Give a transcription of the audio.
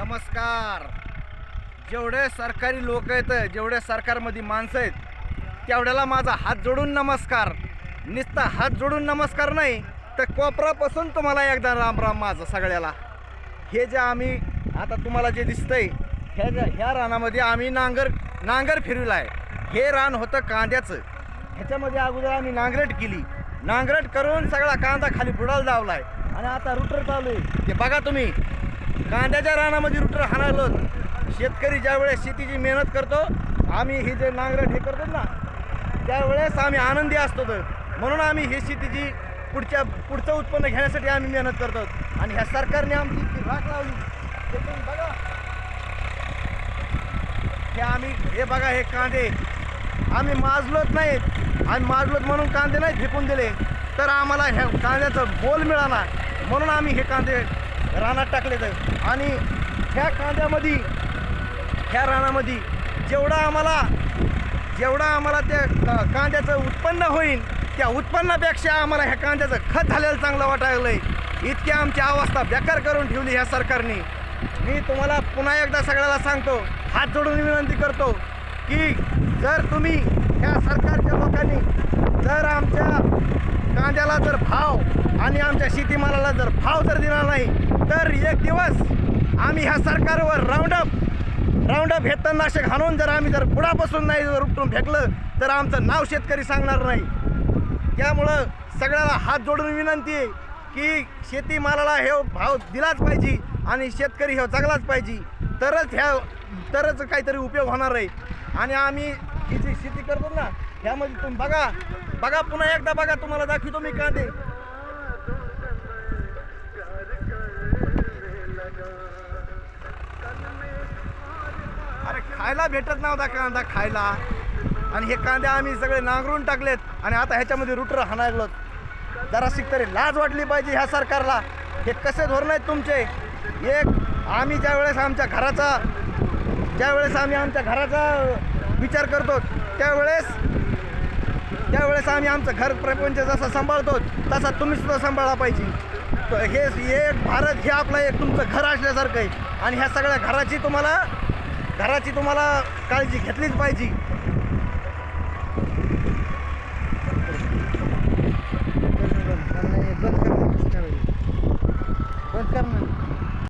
नमस्कार. जेवढे सरकारी लोक आहेत जेवढे सरकारमध्ये माणसं आहेत तेवढ्याला माझा हात जोडून नमस्कार. नुसता हात जोडून नमस्कार नाही तर कोपरापासून तुम्हाला एकदा राम राम माझं सगळ्याला. हे जे आम्ही आता तुम्हाला जे दिसतंय ह्या ज्या ह्या रानामध्ये आम्ही नांगर नांगर फिरविला आहे. हे रान होतं कांद्याचं. ह्याच्यामध्ये अगोदर आम्ही नांगरट केली. नांगरट करून सगळा कांदा खाली बुडाला लावला आहे आणि आता रुटर चालू आहे. ते बघा तुम्ही. कांद्याच्या रानामध्ये रुटर हाणालो शेतकरी ज्यावेळेस शेतीची मेहनत करतो आम्ही ही जे नांगरट हे करतो ना त्यावेळेस आम्ही आनंदी असतो. तर म्हणून आम्ही ही शेतीची पुढच्या पुढचं उत्पन्न घेण्यासाठी आम्ही मेहनत करतो आणि ह्या सरकारने आमची इतकी राख लावली. ते बघा. हे आम्ही हे बघा हे कांदे. आम्ही माजलोच नाहीत आम्ही माजलोत म्हणून कांदे नाही फेकून दिले. तर आम्हाला ह्या कांद्याचं बोल मिळाला. म्हणून आम्ही हे कांदे रानात टाकले तर आणि ह्या कांद्यामध्ये ह्या रानामध्ये जेवढा आम्हाला जेवढा आम्हाला त्या कांद्याचं उत्पन्न होईल त्या उत्पन्नापेक्षा आम्हाला ह्या कांद्याचं खत झालेलं चांगलं वाटायला आहे इतकी आमची अवस्था बेकार करून ठेवली ह्या सरकारने. मी तुम्हाला पुन्हा एकदा सगळ्याला सांगतो हात जोडून विनंती करतो की जर तुम्ही ह्या सरकारच्या लोकांनी जर आमच्या कांद्याला जर भाव आणि आमच्या शेतीमालाला जर भाव जर दिला नाही तर एक दिवस आम्ही ह्या सरकारवर राऊंडअप राऊंडअप हे तणनाशक हाणून जर आम्ही जर पुढापासून नाही जर उपटून फेकलं तर आमचं नाव शेतकरी सांगणार नाही. त्यामुळं सगळ्याला हात जोडून विनंती आहे की शेतीमालाला हे भाव दिलाच पाहिजे आणि शेतकरी हे जगलाच पाहिजे. तरच ह्या तरच काहीतरी उपयोग होणार आहे. आणि आम्ही जी शेती करतो ना ह्यामध्ये तुम्ही बघा बघा पुन्हा एकदा बघा तुम्हाला दाखवतो मी कांदे. खायला भेटत नव्हता कांदा खायला. आणि हे कांदे आम्ही सगळे नांगरून टाकलेत आणि आता ह्याच्यामध्ये रुटर हाणायलो जरा तरी लाज वाटली पाहिजे ह्या सरकारला. हे कसे धोरण आहेत तुमचे? एक आम्ही ज्या वेळेस आमच्या घराचा ज्यावेळेस आम्ही आमच्या घराचा विचार करतो त्यावेळेस त्यावेळेस आम्ही आमचं घर प्रपंच जसा सांभाळतो तसा तुम्ही सुद्धा सांभाळला पाहिजे. हे हे एक भारत हे आपलं एक तुमचं घर असल्यासारखं आहे. आणि ह्या सगळ्या घराची तुम्हाला घराची तुम्हाला काळजी घेतलीच पाहिजे.